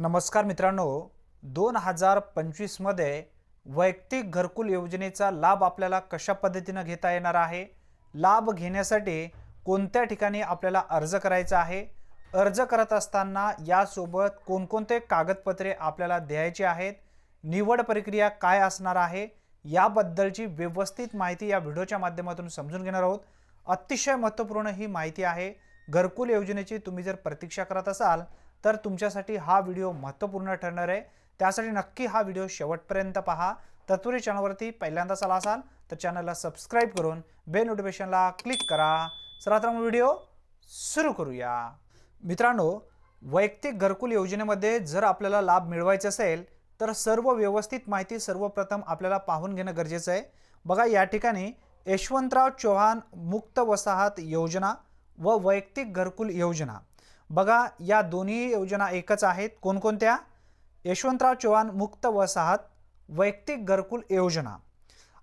नमस्कार मित्रांनो दोन हजार पंचवीसमध्ये वैयक्तिक घरकुल योजनेचा लाभ आपल्याला कशा पद्धतीनं घेता येणार आहे? लाभ घेण्यासाठी कोणत्या ठिकाणी आपल्याला अर्ज करायचा आहे? अर्ज करत असताना यासोबत कोणकोणते कागदपत्रे आपल्याला द्यायची आहेत? निवड प्रक्रिया काय असणार आहे? याबद्दलची व्यवस्थित माहिती या व्हिडिओच्या माध्यमातून समजून घेणार आहोत. अतिशय महत्त्वपूर्ण ही माहिती आहे. घरकुल योजनेची तुम्ही जर प्रतीक्षा करत असाल तर तुमच्यासाठी हा व्हिडिओ महत्त्वपूर्ण ठरणार आहे. त्यासाठी नक्की हा व्हिडिओ शेवटपर्यंत पहा. तत्पुरी चॅनलवरती पहिल्यांदाच आला असाल तर चॅनलला सबस्क्राईब करून बेल नोटिफिकेशनला क्लिक करा. चला तर मग व्हिडिओ सुरू करूया. मित्रांनो वैयक्तिक घरकुल योजनेमध्ये जर आपल्याला लाभ मिळवायचा असेल तर सर्व व्यवस्थित माहिती सर्वप्रथम आपल्याला पाहून घेणं गरजेचं आहे. बघा या ठिकाणी यशवंतराव चव्हाण मुक्त वसाहत योजना व वैयक्तिक घरकुल योजना. बघा या दोन्ही योजना एकच आहेत. कोणकोणत्या? यशवंतराव चव्हाण मुक्त वसाहत वैयक्तिक घरकुल योजना.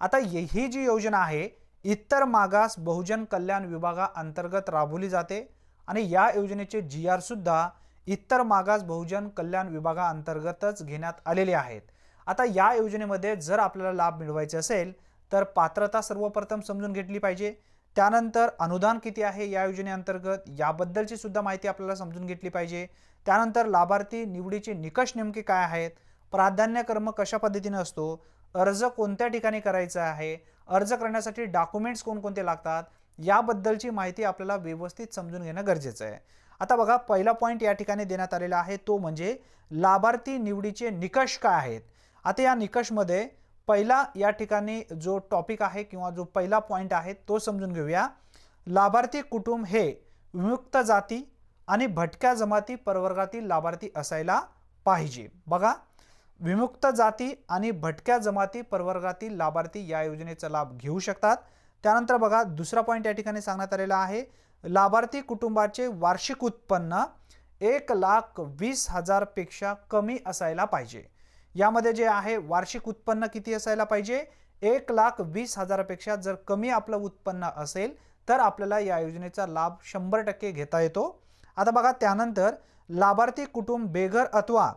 आता ही जी योजना आहे इतर मागास बहुजन कल्याण विभागाअंतर्गत राबवली जाते आणि या योजनेचे जी आर सुद्धा इतर मागास बहुजन कल्याण विभागाअंतर्गतच घेण्यात आलेले आहेत. आता या योजनेमध्ये जर आपल्याला लाभ मिळवायचे असेल तर पात्रता सर्वप्रथम समजून घेतली पाहिजे. त्यानंतर अनुदान किती आहे या योजनेअंतर्गत? याबद्दलची सुद्धा माहिती आपल्याला समजून घेतली पाहिजे. त्यानंतर लाभार्थी निवडीचे निकष नेमके काय आहेत? प्राधान्यक्रम कशा पद्धतीने असतो? अर्ज कोणत्या ठिकाणी करायचा आहे? अर्ज करण्यासाठी डॉक्युमेंट्स कोणकोणते लागतात? याबद्दलची माहिती आपल्याला व्यवस्थित समजून घेणं गरजेचं आहे. आता बघा पहिला पॉईंट या ठिकाणी देण्यात आलेला आहे तो म्हणजे लाभार्थी निवडीचे निकष काय आहेत? आता या निकषमध्ये पहिला या ठिकाणी जो टॉपिक आहे किंवा जो पहिला पॉईंट आहे तो समजून घेऊया. लाभार्थी कुटुंब हे विमुक्त जाती आणि भटक्या जमाती प्रवर्गातील लाभार्थी असायला पाहिजे. बघा विमुक्त जाती आणि भटक्या जमाती प्रवर्गातील लाभार्थी या योजनेचा लाभ घेऊ शकतात. त्यानंतर बघा दुसरा पॉईंट या ठिकाणी सांगण्यात आलेला आहे. लाभार्थी कुटुंबाचे वार्षिक उत्पन्न एक लाख वीस हजारपेक्षा कमी असायला पाहिजे. यामध्ये जे आहे वार्षिक उत्पन्न किती असायला पाहिजे? एक लाख वीस हजारापेक्षा जर कमी आपलं उत्पन्न असेल तर आपल्याला या योजनेचा लाभ शंभर टक्के घेता येतो. आता बघा त्यानंतर लाभार्थी कुटुंब बेघर अथवा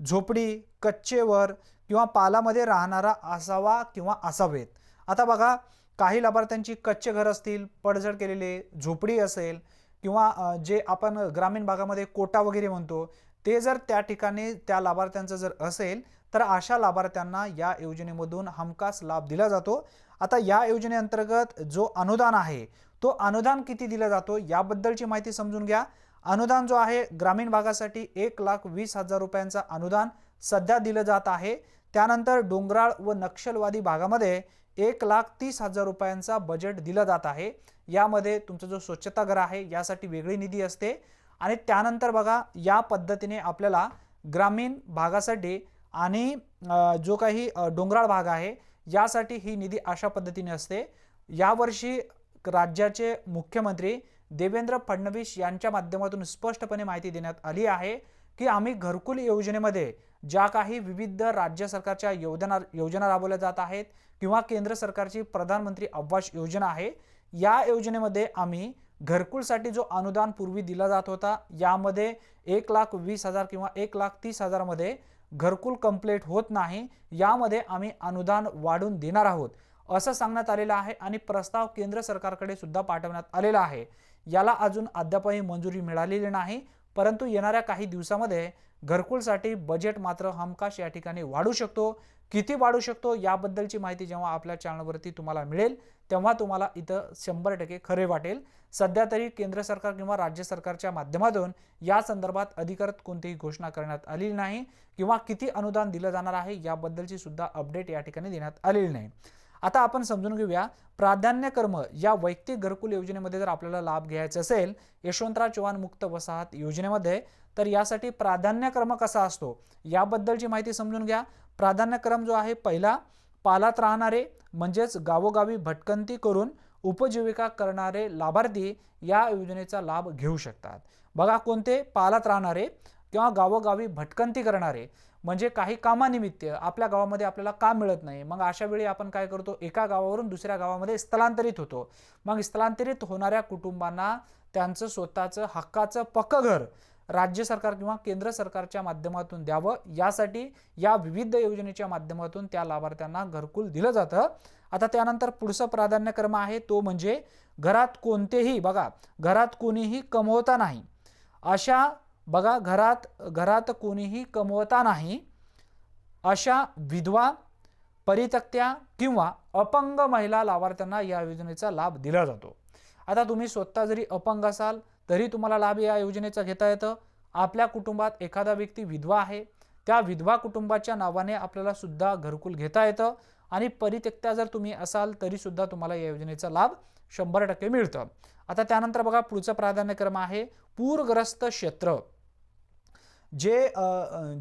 झोपडी कच्चेवर किंवा पालामध्ये राहणारा असावा किंवा असावेत. आता बघा काही लाभार्थ्यांची कच्चे घर असतील पडझड केलेले झोपडी असेल किंवा जे आपण ग्रामीण भागामध्ये कोटा वगैरे म्हणतो ते जर त्या ठिकाणी त्या लाभार्थ्यांचं जर असेल तर अशा लाभार्थ्यांना या योजनेमधून हमखास लाभ दिला जातो. आता या योजनेअंतर्गत जो अनुदान आहे तो अनुदान किती दिला जातो याबद्दलची माहिती समजून घ्या. अनुदान जो आहे ग्रामीण भागासाठी एक लाख वीस हजार रुपयांचा अनुदान सध्या दिलं जात आहे. त्यानंतर डोंगराळ व नक्षलवादी भागामध्ये एक लाख तीस हजार रुपयांचा बजेट दिलं जात आहे. यामध्ये तुमचा जो स्वच्छतागृह आहे यासाठी वेगळी निधी असते. आणि त्यानंतर बघा या पद्धतीने आपल्याला ग्रामीण भागासाठी आणि जो काही डोंगराळ भाग आहे यासाठी ही निधी अशा पद्धतीने असते. यावर्षी राज्याचे मुख्यमंत्री देवेंद्र फडणवीस यांच्या माध्यमातून स्पष्टपणे माहिती देण्यात आली आहे की आम्ही घरकुल योजनेमध्ये ज्या काही विविध राज्य सरकारच्या योजना योजना राबवल्या जात आहेत किंवा केंद्र सरकारची प्रधानमंत्री आवास योजना आहे या योजनेमध्ये आम्ही घरकुलसाठी जो अनुदान पूर्वी दिला जात होता यामध्ये एक लाख वीस हजार किंवा एक लाख तीस हजारामध्ये घरकुल कंप्लीट होत नाही यामध्ये आम्ही अनुदान वाढून देणार आहोत असं सांगण्यात आलेलं आहे आणि प्रस्ताव केंद्र सरकारकडे सुद्धा पाठवण्यात आलेला आहे. याला अजून अद्यापही मंजुरी मिळालेली नाही परंतु येणाऱ्या काही दिवसामध्ये घरकुलसाठी बजेट मात्र हमखास या ठिकाणी वाढू शकतो. किती वाढू शकतो याबद्दलची माहिती जेव्हा आपल्या चॅनलवरती तुम्हाला मिळेल तेव्हा तुम्हाला इथं शंभर टक्के खरे वाटेल. सध्या तरी केंद्र सरकार किंवा राज्य सरकारच्या माध्यमातून या संदर्भात अधिकृत कोणतीही घोषणा करण्यात आलेली नाही किंवा किती अनुदान दिलं जाणार आहे याबद्दलची सुद्धा अपडेट या ठिकाणी देण्यात आलेली नाही. आता आपण समजून घेऊया प्राधान्य कर्म या वैयक्तिक घरकुल योजनेमध्ये जर आपल्याला लाभ घ्यायचा असेल यशवंतराव चव्हाण मुक्त वसाहत योजनेमध्ये तर यासाठी प्राधान्यक्रम कसा असतो? याबद्दलची माहिती समजून घ्या. प्राधान्यक्रम जो आहे पहिला पालात राहणारे म्हणजेच गावोगावी भटकंती करून उपजीविका करणारे लाभार्थी या योजनेचा लाभ घेऊ शकतात. बघा कोणते पालात राहणारे किंवा गावोगावी भटकंती करणारे म्हणजे काही कामानिमित्त आपल्या गावामध्ये आपल्याला काम मिळत नाही. मग अशा वेळी आपण काय करतो एका गावावरून दुसऱ्या गावामध्ये स्थलांतरित होतो. मग स्थलांतरित होणाऱ्या कुटुंबांना त्यांचं स्वतःचं हक्काचं पक्कं घर राज्य सरकार किंवा केंद्र सरकारच्या माध्यमातून द्यावं. यासाठी या विविध योजनेच्या माध्यमातून त्या लाभार्थ्यांना घरकुल दिलं जातं. आता त्यानंतर पुढचं प्राधान्यक्रम आहे तो म्हणजे घरात कोणतेही बघा घरात कोणीही कमवता नाही. अशा बघा घरात घरात कोणीही कमवता नाही. अशा विधवा परितक्त्या किंवा अपंग महिला लाभार्थ्यांना या योजनेचा लाभ दिला जातो. आता तुम्ही स्वतः जरी अपंग असाल तरी तुम्हाला लाभ या योजनेचा घेता येतं. आपल्या कुटुंबात एखादा व्यक्ती विधवा आहे त्या विधवा कुटुंबाच्या नावाने आपल्याला सुद्धा घरकुल घेता येतं आणि परित्यक्त्या जर तुम्ही असाल तरी सुद्धा तुम्हाला या योजनेचा लाभ शंभर टक्के मिळतं. आता त्यानंतर बघा पुढचा प्राधान्यक्रम आहे पूरग्रस्त क्षेत्र. जे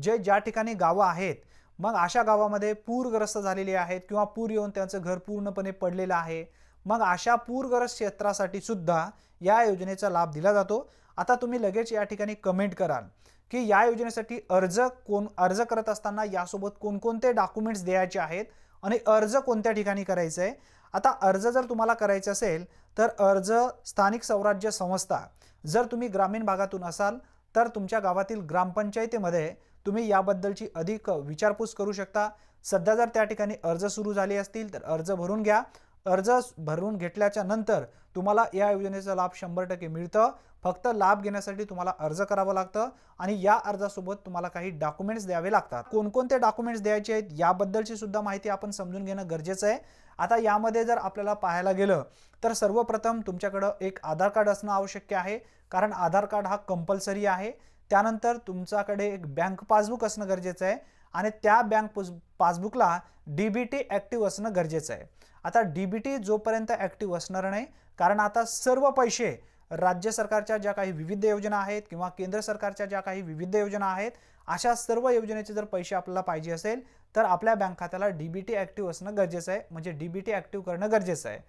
जे ज्या ठिकाणी गावं आहेत मग अशा गावामध्ये पूरग्रस्त झालेली आहेत किंवा पूर येऊन त्यांचं घर पूर्णपणे पडलेलं आहे. मग अशा पूरग्रस्त क्षेत्रासाठी सुद्धा या योजनेचा लाभ दिला जातो. आता तुम्ही लगेच या ठिकाणी कमेंट कराल की या योजनेसाठी अर्ज कोण अर्ज करत असताना यासोबत कोणकोणते डॉक्युमेंट्स द्यायचे आहेत आणि अर्ज कोणत्या ठिकाणी करायचं आहे? आता अर्ज जर तुम्हाला करायचा असेल तर अर्ज स्थानिक स्वराज्य संस्था जर तुम्ही ग्रामीण भागातून असाल तर तुमच्या गावातील ग्रामपंचायतीमध्ये तुम्ही याबद्दलची अधिक विचारपूस करू शकता. सध्या जर त्या ठिकाणी अर्ज सुरू झाले असतील तर अर्ज भरून घ्या. अर्ज भरून घेतल्याच्या नंतर तुम्हाला या योजनेचा लाभ शंभर टक्के मिळतं. फक्त लाभ घेण्यासाठी तुम्हाला अर्ज करावं लागतं आणि या अर्जासोबत तुम्हाला काही डॉक्युमेंट्स द्यावे लागतात. कोणकोणते डॉक्युमेंट्स द्यायचे आहेत याबद्दलची सुद्धा माहिती आपण समजून घेणं गरजेचं आहे. आता यामध्ये जर आपल्याला पाहायला गेलं तर सर्वप्रथम तुमच्याकडं एक आधार कार्ड असणं आवश्यक आहे. कारण आधार कार्ड हा कंपल्सरी आहे. त्यानंतर तुमच्याकडे एक बँक पासबुक असणं गरजेचं आहे. आणि त्या बँक पासबुकला डी बी टी ॲक्टिव्ह असणं गरजेचं आहे. आता डी बी टी जोपर्यंत ॲक्टिव्ह असणार नाही कारण आता सर्व पैसे राज्य सरकारच्या ज्या काही विविध योजना आहेत किंवा केंद्र सरकारच्या ज्या काही विविध योजना आहेत अशा सर्व योजनेचे जर पैसे आपल्याला पाहिजे असेल तर आपल्या बँक खात्याला डी बी टी ॲक्टिव्ह असणं गरजेचं आहे. म्हणजे डी बी टी ॲक्टिव्ह करणं गरजेचं आहे.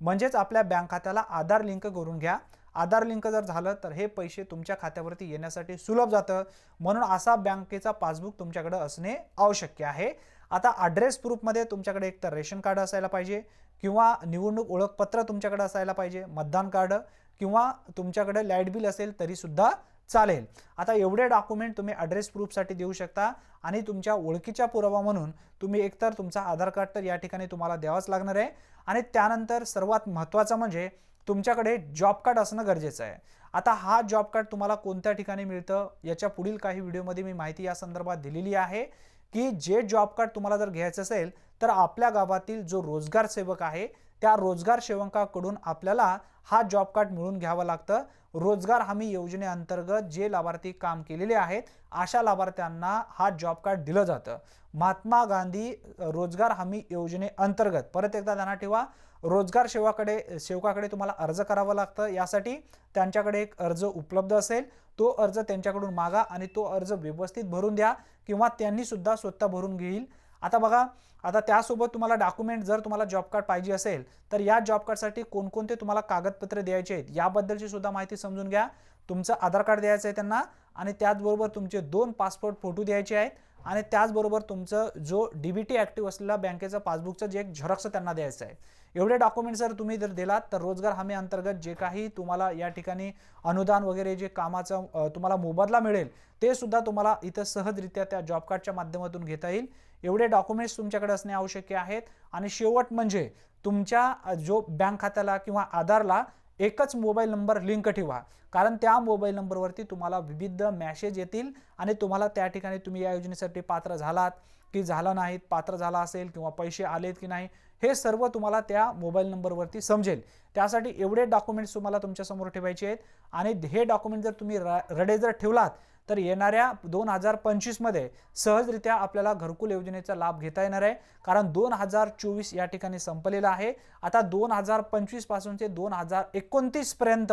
म्हणजेच आपल्या बँक खात्याला आधार लिंक करून घ्या. आधार लिंक जर झालं तर हे पैसे तुमच्या खात्यावरती येण्यासाठी सुलभ जातं. म्हणून असा बँकेचा पासबुक तुमच्याकडे असणे आवश्यक आहे. आता ॲड्रेस प्रूफमध्ये तुमच्याकडे एक तर रेशन कार्ड असायला पाहिजे किंवा निवडणूक ओळखपत्र तुमच्याकडे असायला पाहिजे मतदान कार्ड किंवा तुमच्याकडे लाइट बिल असेल तरीसुद्धा चालेल. आता एवढे डॉक्युमेंट तुम्ही ॲड्रेस प्रूफसाठी देऊ शकता आणि तुमच्या ओळखीच्या पुरावा म्हणून तुम्ही एकतर तुमचा आधार कार्ड तर या ठिकाणी तुम्हाला द्यावाच लागणार आहे. आणि त्यानंतर सर्वात महत्त्वाचं म्हणजे तुमच्याकडे जॉब कार्ड असणं गरजेचं आहे. आता हा जॉब कार्ड तुम्हाला कोणत्या ठिकाणी मिळतं याच्या पुढील काही व्हिडिओमध्ये मी माहिती या संदर्भात दिलेली आहे. की जे जॉब कार्ड तुम्हाला जर घ्यायचं असेल तर आपल्या गावातील जो रोजगार सेवक आहे त्या रोजगार सेवकाकडून आपल्याला हा जॉब कार्ड मिळून घ्यावं लागतं. रोजगार हमी योजनेअंतर्गत जे लाभार्थी काम केलेले आहेत अशा लाभार्थ्यांना हा जॉब कार्ड दिलं जातं. महात्मा गांधी रोजगार हमी योजनेअंतर्गत परत एकदा त्यांना ठेवा रोजगार सेवाकडे सेवकाकडे तुम्हाला अर्ज करावा लागतं. यासाठी त्यांच्याकडे एक अर्ज उपलब्ध असेल. तो अर्ज त्यांच्याकडून मागा आणि तो अर्ज व्यवस्थित भरून द्या किंवा त्यांनी सुद्धा स्वतः भरून घेईल. आता बघा आता त्यासोबत तुम्हाला डॉक्युमेंट जर तुम्हाला जॉब कार्ड पाहिजे असेल तर या जॉब कार्डसाठी कोणकोणते तुम्हाला कागदपत्रे द्यायचे आहेत याबद्दलची सुद्धा माहिती समजून घ्या. तुमचं आधार कार्ड द्यायचं आहे त्यांना आणि त्याचबरोबर तुमचे दोन पासपोर्ट फोटो द्यायचे आहेत. आणि त्याचबरोबर तुमचं जो डी बी टी ॲक्टिव्ह असलेला बँकेचं पासबुकचं जे एक झरक्स त्यांना द्यायचं आहे. एवढे डॉक्युमेंट्स जर तुम्ही जर दिलात तर रोजगार हमी अंतर्गत जे काही तुम्हाला या ठिकाणी अनुदान वगैरे जे कामाचं तुम्हाला मोबदला मिळेल ते सुद्धा तुम्हाला इथं सहजरित्या त्या जॉब कार्डच्या माध्यमातून घेता येईल. एवढे डॉक्युमेंट्स तुमच्याकडे असणे आवश्यक आहे. आणि शेवट म्हणजे तुमच्या जो बँक खात्याला किंवा आधारला एकच मोबाईल नंबर लिंक ठेवा. कारण त्या मोबाईल नंबरवरती तुम्हाला विविध मॅसेज येतील आणि तुम्हाला त्या ठिकाणी तुम्ही या योजनेसाठी पात्र झालात की झालं नाहीत पात्र झाला असेल किंवा पैसे आलेत की नाही हे सर्व तुम्हाला त्या मोबाईल नंबरवरती समजेल. त्यासाठी एवढे डॉक्युमेंट्स तुम्हाला तुमच्यासमोर ठेवायचे आहेत आणि हे डॉक्युमेंट जर तुम्ही र रडे जर ठेवलात तर येणाऱ्या दोन हजार पंचवीसमध्ये सहजरित्या आपल्याला घरकुल योजनेचा लाभ घेता येणार आहे. कारण दोन हजार चोवीस या ठिकाणी संपलेला आहे. आता दोन हजार पंचवीस पासूनचे दोन हजार एकोणतीसपर्यंत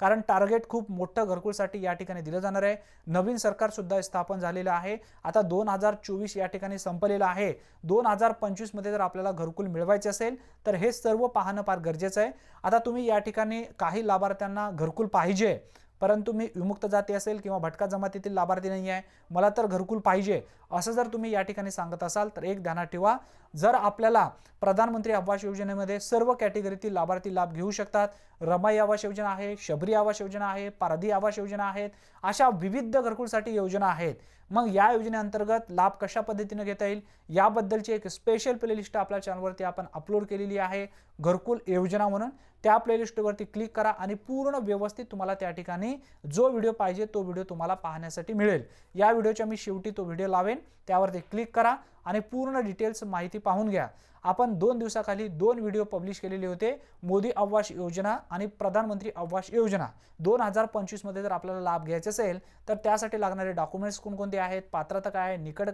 कारण टार्गेट खूप मोठं घरकुलसाठी या ठिकाणी दिलं जाणार आहे. नवीन सरकारसुद्धा स्थापन झालेलं आहे. आता दोन हजार चोवीस या ठिकाणी संपलेलं आहे. दोन हजार पंचवीसमध्ये जर आपल्याला घरकुल मिळवायचे असेल तर हे सर्व पाहणं फार गरजेचं आहे. आता तुम्ही या ठिकाणी काही लाभार्थ्यांना घरकुल पाहिजे परंतु मी विमुक्त जाती असेल किंवा भटका जमातीतील लाभार्थी नाही आहे मला तर घरकुल पाहिजे असं जर तुम्ही या ठिकाणी सांगत असाल तर एक ध्यानात ठेवा. जर आपल्याला प्रधानमंत्री आवास योजनेमध्ये सर्व कॅटेगरीतील लाभार्थी लाभ घेऊ शकतात रमाई आवास योजना आहे शबरी आवास योजना आहे पारधी आवास योजना आहेत अशा विविध घरकुलसाठी योजना आहेत. मग या योजनेअंतर्गत लाभ कशा पद्धतीने घेता येईल? याबद्दलची एक स्पेशल प्लेलिस्ट आपल्या चॅनलवरती आपण अपलोड केलेली आहे. घरकुल योजना म्हणून. त्या प्लेलिस्टवरती क्लिक करा आणि पूर्ण व्यवस्थित तुम्हाला त्या ठिकाणी जो व्हिडिओ पाहिजे तो व्हिडिओ तुम्हाला पाहण्यासाठी मिळेल. या व्हिडिओच्या मी शेवटी तो व्हिडिओ लावेन. त्यावरती क्लिक करा. आणि पूर्ण डिटेल्स माहिती पाहून घ्या. आपण दोन दिवसाखाली दोन व्हिडिओ पब्लिश केलेले होते मोदी आवास योजना आणि प्रधानमंत्री आवास योजना. दोन हजार पंचवीसमध्ये जर आपल्याला लाभ घ्यायचा असेल तर त्यासाठी लागणारे डॉक्युमेंट्स कोणकोणते आहेत पात्रता काय आहे निकड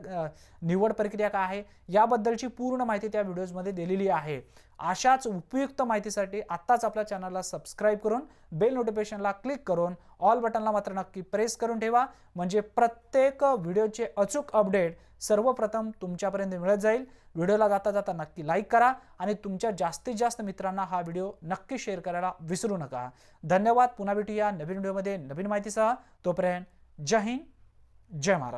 निवड प्रक्रिया काय आहे याबद्दलची पूर्ण माहिती त्या व्हिडिओजमध्ये दिलेली आहे. अशाच उपयुक्त माहितीसाठी आत्ताच आपल्या चॅनलला सबस्क्राईब करून बेल नोटिफिकेशनला क्लिक करून ऑल बटनला मात्र नक्की प्रेस करून ठेवा. म्हणजे प्रत्येक व्हिडिओचे अचूक अपडेट सर्वप्रथम तुमच्यापर्यंत मिळत जाईल. व्हिडिओला जाता जाता नक्की लाईक करा आणि तुमच्या जास्तीत जास्त मित्रांना हा व्हिडिओ नक्की शेअर करायला विसरू नका. धन्यवाद. पुन्हा भेटूया नवीन व्हिडिओमध्ये नवीन माहितीसह. तोपर्यंत जय हिंद जय महाराष्ट्र.